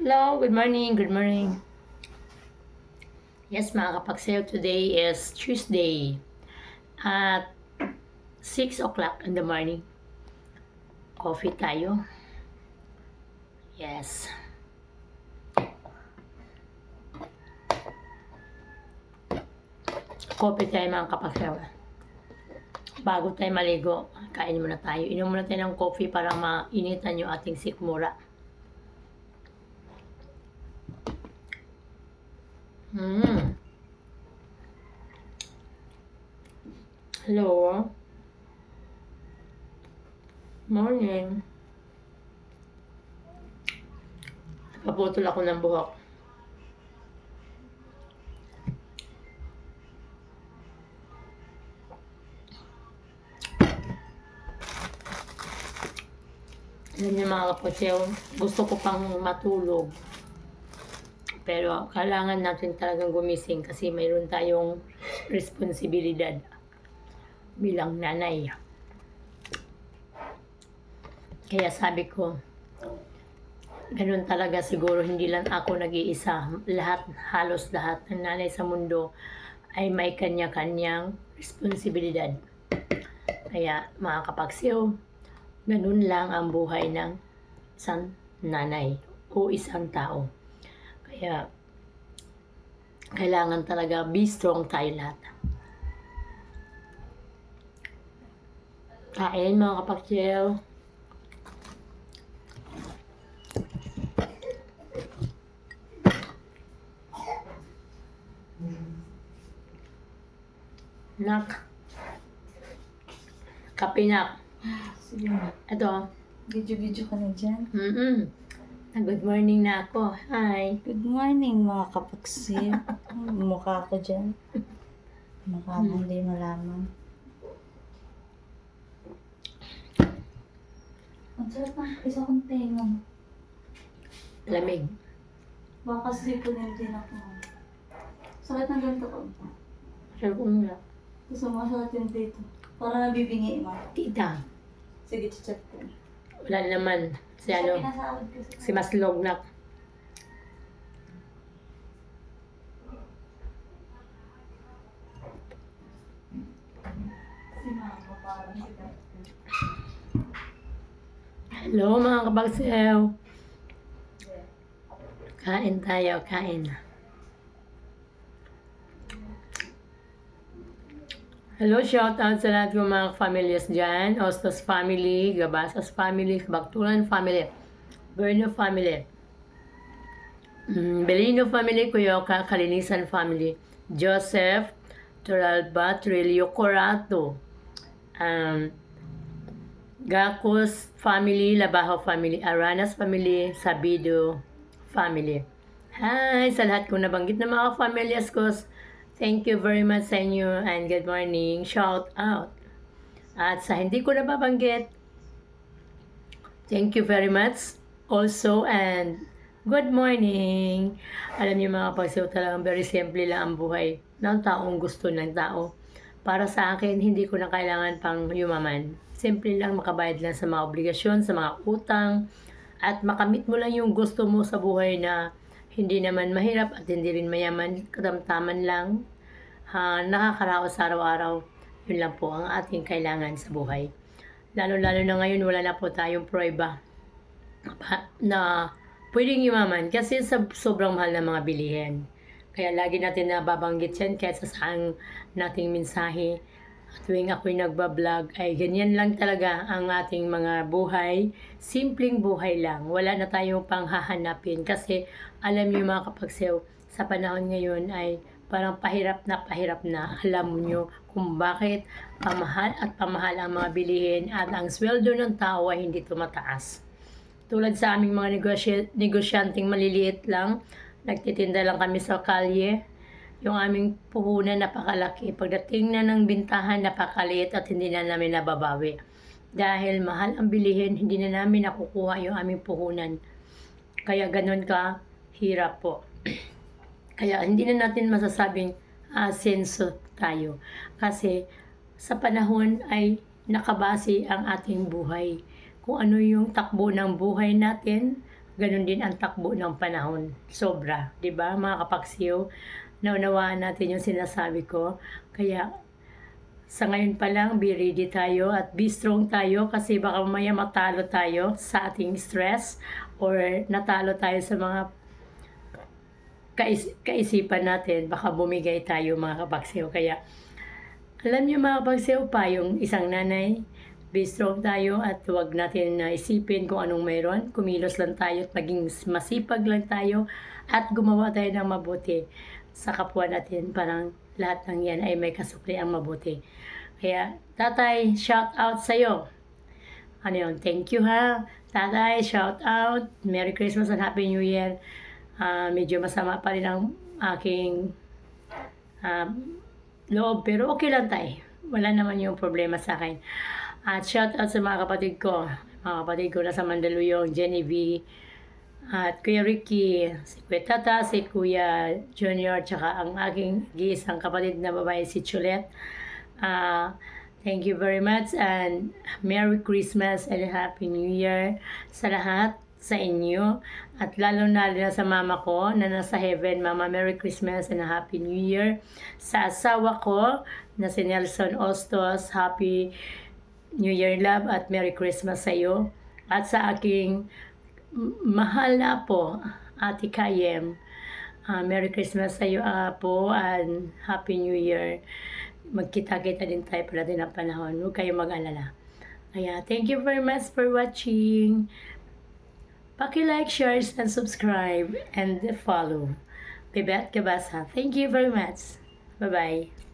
Hello, good morning, good morning. Yes, mga kapagsayo, today is Tuesday at 6 o'clock in the morning. Coffee tayo. Yes. Coffee tayo mga kapagsayo. Bago tayo maligo, kain muna tayo. Inom muna tayo ng coffee para mainitan yung ating sikmura. Mm. Hello. Morning. Paputol ako ng buhok. Alam niyo mga kapatid, gusto ko pang matulog. Pero kailangan natin talagang gumising kasi mayroon tayong responsibilidad bilang nanay. Kaya sabi ko, ganun talaga siguro hindi lang ako nag-iisa. Lahat, halos lahat ng nanay sa mundo ay may kanya-kanyang responsibilidad. Kaya mga kapagsiyo, ganun lang ang buhay ng isang nanay o isang tao. Kaya, kailangan talaga be strong tayo lahat. Kain mga kapaksil. Nak. Kape nak. Sige. Ito. Video-video ka na dyan. Mm-mm. Good morning na ako. Hi. Good morning mga kapaksil. Mukha ko dyan. Mukha mo hindi malaman. Ang sarap ng isa kong tenga. Lamig. Baka ko din ako. Sakit ng ganito ko. Sabi ko nga, Gusto mo sakit yung dito. Para nabibingi mo. tita, Sige, check ko. Wala naman. Si ano, si Maslog na. Hello mga kabagsew. Kain tayo, kain. Hello, shout out sa lahat ng mga families dyan. Ostos family, Gabasas family, Baktulan family, Berno family, mm, Belino family, Kuyoka, Kalinisan family, Joseph, Turalba, Trillo, Corato, um, Gacos family, Labajo family, Aranas family, Sabido family. Hi sa lahat kong nabanggit na mga familias ko. Thank you very much sa inyo and good morning. Shout out. At sa hindi ko nababanggit, thank you very much also and good morning. Alam niyo mga pagsiw talagang very simple lang ang buhay ng taong gusto ng tao. Para sa akin, hindi ko na kailangan pang yumaman. Simple lang makabayad lang sa mga obligasyon, sa mga utang, at makamit mo lang yung gusto mo sa buhay na hindi naman mahirap at hindi rin mayaman, katamtaman lang, ha, nakakaraos araw-araw. Yun lang po ang ating kailangan sa buhay. Lalo-lalo na ngayon, wala na po tayong prueba pa- na pwedeng yumaman kasi sa sobrang mahal ng mga bilihin. Kaya lagi natin nababanggit yan kahit sa saan nating mensahe. Tuwing ako'y nagbablog ay ganyan lang talaga ang ating mga buhay. Simpleng buhay lang. Wala na tayong panghahanapin kasi alam niyo mga kapagsew, sa panahon ngayon ay parang pahirap na pahirap na. Alam niyo kung bakit pamahal at pamahal ang mga bilihin at ang sweldo ng tao ay hindi tumataas. Tulad sa aming mga negosy- negosyanteng maliliit lang, nagtitinda lang kami sa kalye, yung aming puhunan napakalaki. Pagdating na ng bintahan, napakaliit at hindi na namin nababawi. Dahil mahal ang bilihin, hindi na namin nakukuha yung aming puhunan. Kaya ganun ka, hirap po. Kaya hindi na natin masasabing asenso tayo. Kasi sa panahon ay nakabase ang ating buhay. Kung ano yung takbo ng buhay natin, ganun din ang takbo ng panahon. Sobra, 'di ba? Mga kapaksiw, naunawaan natin yung sinasabi ko. Kaya sa ngayon pa lang, be ready tayo at be strong tayo kasi baka mamaya matalo tayo sa ating stress or natalo tayo sa mga kais- kaisipan natin. Baka bumigay tayo mga kapaksiw. Kaya alam niyo mga kapaksiw pa, yung isang nanay, be strong tayo at huwag natin na isipin kung anong mayroon. Kumilos lang tayo at maging masipag lang tayo at gumawa tayo ng mabuti sa kapwa natin. Parang lahat ng yan ay may kasukli ang mabuti. Kaya, tatay, shout out sa'yo. Ano yun? Thank you ha. Tatay, shout out. Merry Christmas and Happy New Year. Ah, medyo masama pa rin ang aking um, loob. Pero okay lang tay. Wala naman yung problema sa akin. At shout out sa mga kapatid ko. Mga kapatid ko na sa Mandaluyong, V, at Kuya Ricky, si Kuya Tata, si Kuya Junior, tsaka ang aking isang kapatid na babae, si Chulette. Ah, thank you very much and Merry Christmas and Happy New Year sa lahat sa inyo. At lalo na rin sa mama ko na nasa heaven. Mama Merry Christmas and Happy New Year. Sa asawa ko na si Nelson Ostos Happy New Year love at Merry Christmas sa iyo. At sa aking mahal na po Ate Kayem Ah, Merry Christmas sa iyo po and Happy New Year magkita-kita din tayo pala din ang panahon. Huwag kayong mag-alala. Kaya, thank you very much for watching. Paki-like, share, and subscribe, and follow. Bebe at Kabasa. Thank you very much. Bye-bye.